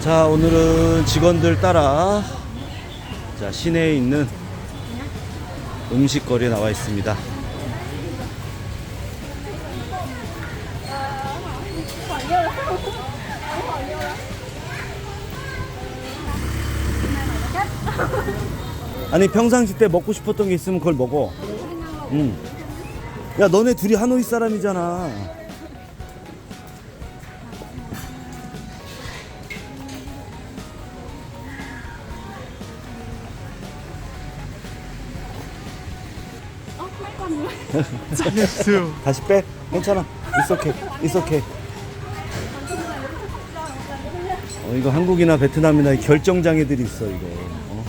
자, 오늘은 직원들 따라 자, 시내에 있는 음식거리에 나와 있습니다. 아니 평상시 때 먹고 싶었던 게 있으면 그걸 먹어. 응. 야 너네 둘이 하노이 사람이잖아. 잘했어요. 다시 빼. 괜찮아. It's okay. It's okay. 어, 이거 한국이나 베트남이나 결정장애들이 있어 이거. 어?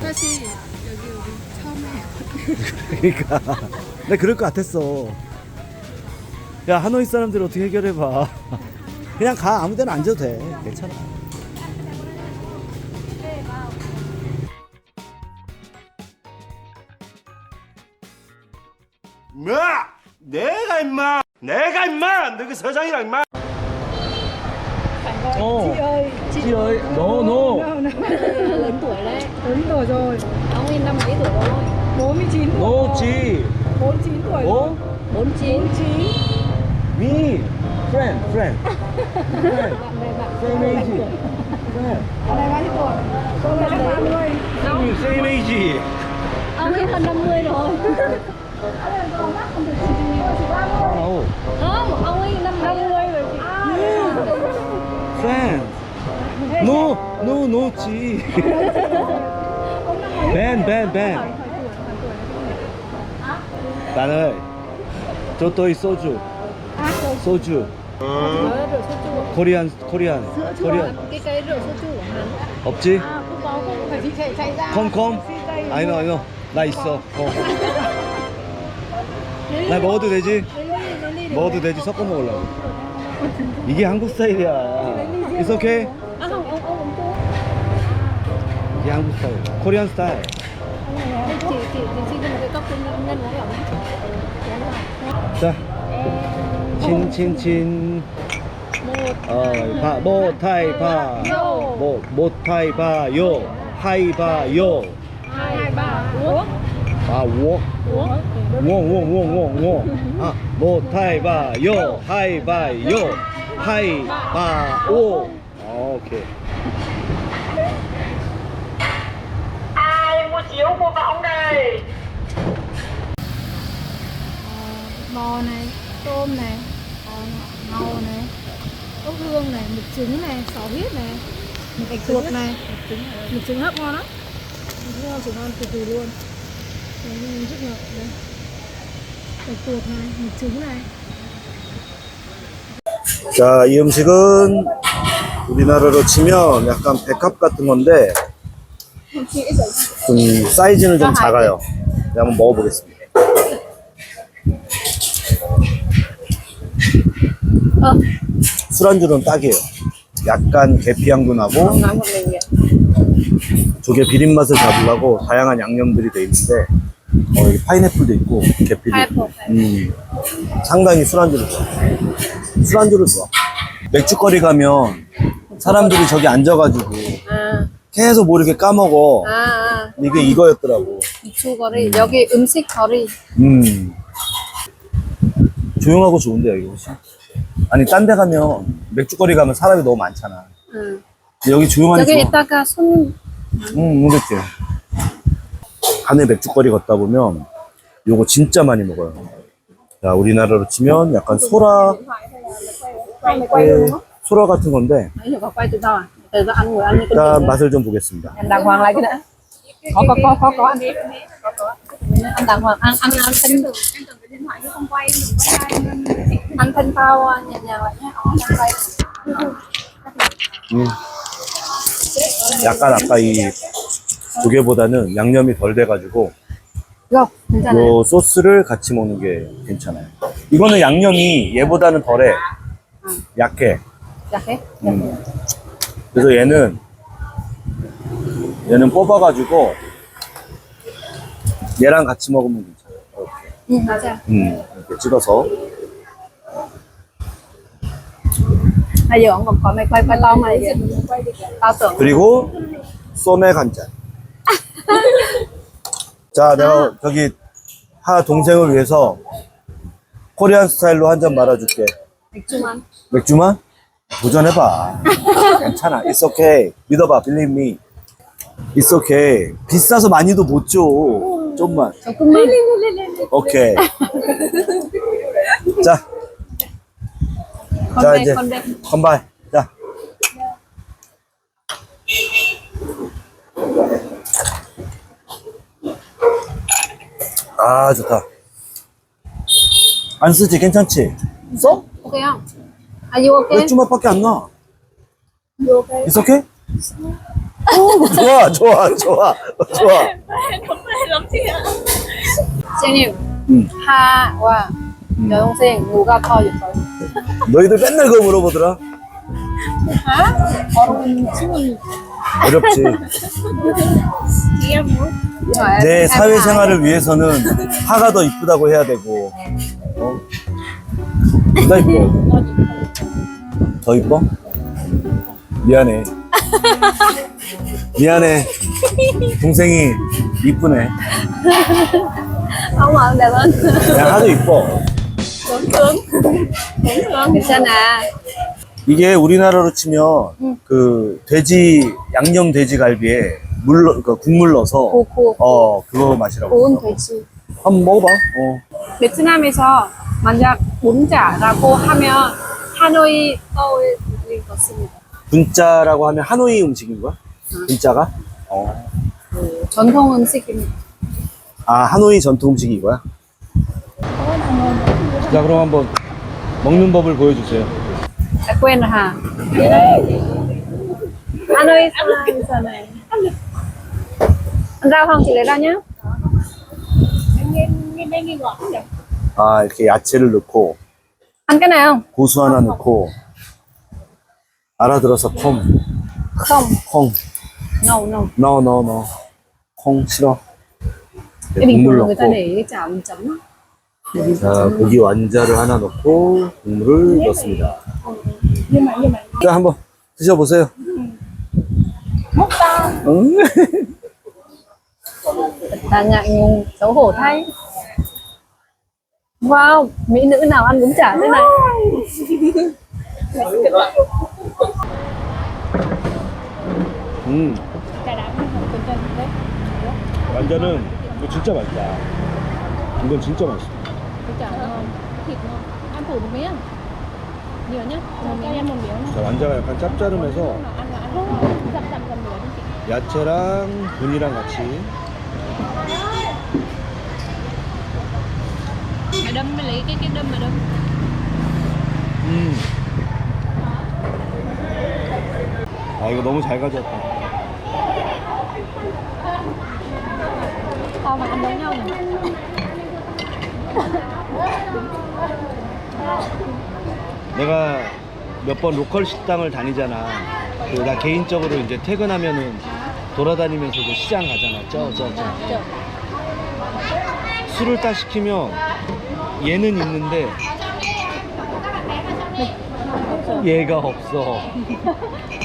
사실 여기 우리 처음에 그러니까 나 그럴 것 같았어. 야 하노이 사람들 어떻게 해결해봐. 그냥 가 아무 데나 앉아도 돼. 괜찮아. 내가 임마! 너그 서장이랑 임마! 어. Chị ơi, no no. lớn tuổi đấy lớn tuổi rồi ông ấy năm mấy tuổi rồi 49 tuổi No chị. 49 tuổi 어? bốn chín Me. Friend, friend. Friend. bạn bè bạn Same age. Friend. này bao nhiêu tuổi tôi là chắc 30 Same, same age. ông ấy hơn 50 rồi Oh. rồi Friend. No, no, no chị. Ben, Ben, Ben. Korean. Korean. cái cây rượu soju của hắn 없지? à không có không phải chị chạy chạy ra 컴, 컴. I know, I know. 나 있어. 컴. 나 먹어도 되지? 먹어도 되지? 섞어 먹으려고. 이게 한국 스타일이야. It's okay? 이게 한국 스타일. 코리안 스타일. chị chị chị xin cho một cái cốc cho ngân ngân uống không 자. 친친친. một 어, 바, 모 타이 바. 모, 모 타이 바 요. 하이 바요. hai ba uống 아, 워. uống 웡웡웡웡웡 아 모타이바요 하이바요 하이바오 아, 오케이 ai mua chiếu mua võng đây bò này tôm này ngầu này ốc hương này mực trứng này sò huyết này mực chuột này mực trứng hấp ngon lắm mực ngon trứng ngon từ từ luôn Đấy rất ngọt đây mực chuột này mực trứng này 자, 이 음식은 우리나라로 치면 약간 백합 같은 건데 좀 사이즈는 좀 작아요. 네, 한번 먹어보겠습니다. 술안주는 딱이에요. 약간 계피향도 나고 조개 비린 맛을 잡으려고 다양한 양념들이 돼 있는데 어, 여기 파인애플도 있고 계피도 있고 음, 상당히 술안주를 좋아. 술안주를 좋아. 맥주거리 가면 사람들이 저기 앉아가지고 à 계속 뭐 이렇게 까먹어. à 이게 이거였더라고. 주 거리 여기 음식 거리 음. 조용하고 좋은데 여기 혹시? 아니 딴 데 가면 맥주거리 가면 사람이 너무 많잖아. 응. 근데 여기 조용하니 여기 좋아. 있다가 손 응, 그렇지. 간에 맥주거리 걷다 보면 요거 진짜 많이 먹어요. 자, 우리나라로 치면 약간 소라, 예, 소라 같은 건데 일단 맛을 좀 보겠습니다. 음. 약간 아까 이 조개보다는 양념이 덜 돼가지고 Rồi, 괜찮아요. 요 소스를 같이 먹는 게 괜찮아요. 이거는 양념이 얘보다는 덜해. 약해. 약해? 음. 그래서 얘는 얘는 뽑아가지고 얘랑 같이 먹으면 괜찮아요. 이렇게. 응, 맞아. 음, 이렇게 찍어서. bây giờ ông còn có mấy quay quay to mà gì tao tưởng 그리고 소맥 한 잔. 자, 내가 저기 하 동생을 위해서 코리안 스타일로 한 잔 말아줄게. 맥주만 맥주만? 도전해봐. 괜찮아. It's okay. 믿어봐. Believe me. It's okay. 비싸서 많이도 못 줘. 좀만. 조금만 오케이. 자, 자, 건배 이제. 건배 건바이. 자. 아, 좋다. 안 쓰지? 괜찮지? 써? are you okay 맥주 맛밖에 안 나. It's okay? 오, 좋아, 좋아, 좋아, 좋아. 응. 하와 여동생 누가 더 예뻐요? 너희들 맨날 그거 물어보더라. 어 렵지. 내 사회생활을 위해서는 하가 더 이쁘다고 해야 되고, 어? 누가 이뻐? 더 이뻐? 미안해. 미안해. 동생이 이쁘네. ạ đẹp ơn 그냥 하도 이뻐. 괜찮아 이게 우리나라로 치면 그 돼지 양념 돼지 갈비에 물 넣- 그 국물 넣어서 고고 어 그거 맛이라고. 고운 돼지 한번 먹어봐. 어. 베트남에서 만약 문자라고 하면 하노이 떠올릴 것입니다. 분짜라고 하면 하노이 음식인 거야? 분짜가? 어. 그 전통 음식입니다. 아 하노이 전통 음식이 이거야? 자 그럼 한번 먹는 법을 보여주세요. Hả? Anh ơi, sao giờ này? Ăn rau không? Chị lấy rau nhá. 아 이렇게 야채를 넣고 Ăn cái này không? 고수 하나 넣고 알아들어서 콩, Không. 콩, No, no. 넣어 넣어 넣어. 콩 싫어. Cái bình thường người ta để cái chảo chấm á. 자 고기 완자를 하나 넣고 국물을 넣습니다. 자 한번 드셔보세요. 응? Ta ngại ngùng, xấu hổ thay. Wow, mỹ nữ nào ăn bún chả thế này? 음. 완자는 이거 진짜 맛있다. 이건 진짜 맛있어. chả ngon thịt ngon ăn thử một miếng 자, 완자가 약간 짭짤하면서 야채랑 분이랑 같이 mày đâm mày lấy cái cái đâm mà đâm 음. 아 이거 너무 잘 가져왔다. mà ăn nhau này 내가 몇 번 로컬 식당을 다니잖아. 그 나 개인적으로 이제 퇴근하면은 돌아다니면서도 시장 가잖아. 저 저 저. 술을 딱 시키면 얘는 있는데 얘가 없어.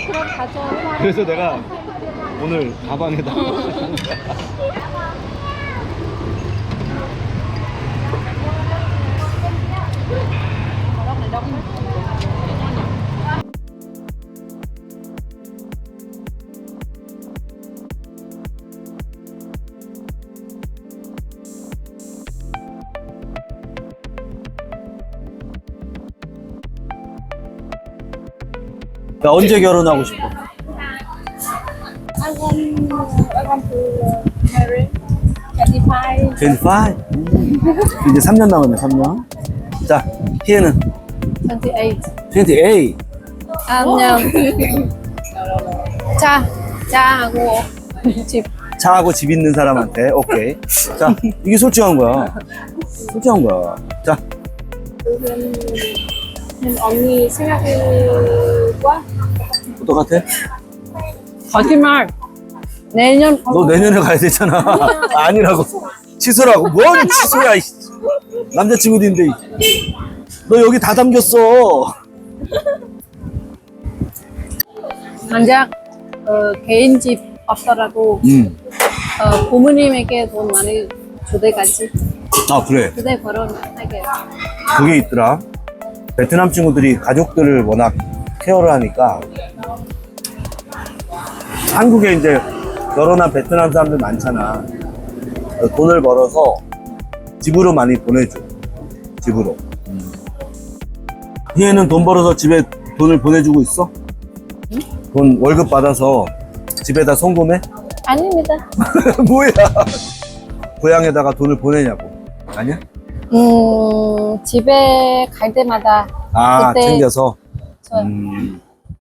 그럼 가져 그래서 내가 오늘 가방에다 거 야. 나 언제 결혼하고 싶어? I want, I want to marry 25. 25? 이제 3년 남았네, 3년. 자, 희애는 28. 28. À, nhầm. Cha, cha하고 집. 차하고 집 있는 사람한테, 오케이. 자, 이게 솔직한 거야. 솔직한 거야. 자, 언니 생각과 똑같아? 거짓말. 내년 너 내년에 가야 되잖아. 아니라고. 취소라고. 뭔 취소야, 이 씨. 남자친구도 있는데. 너 여기 다 담겼어. 만약 어, 개인 집 없더라도 음. 어, 부모님에게 돈 많이 줄 때까지 아, 그래. 그때 결혼하게. 그게 있더라. 베트남 친구들이 가족들을 워낙 케어를 하니까 한국에 이제 결혼한 베트남 사람들 많잖아. 그 돈을 벌어서 집으로 많이 보내줘. 집으로. 음. 희애는 돈 벌어서 집에 돈을 보내주고 있어? 돈 월급 받아서 집에다 송금해? 아닙니다. 뭐야? 고향에다가 돈을 보내냐고. 아니야? 음, 집에 갈 때마다 아, 그때- 챙겨서? 저 음.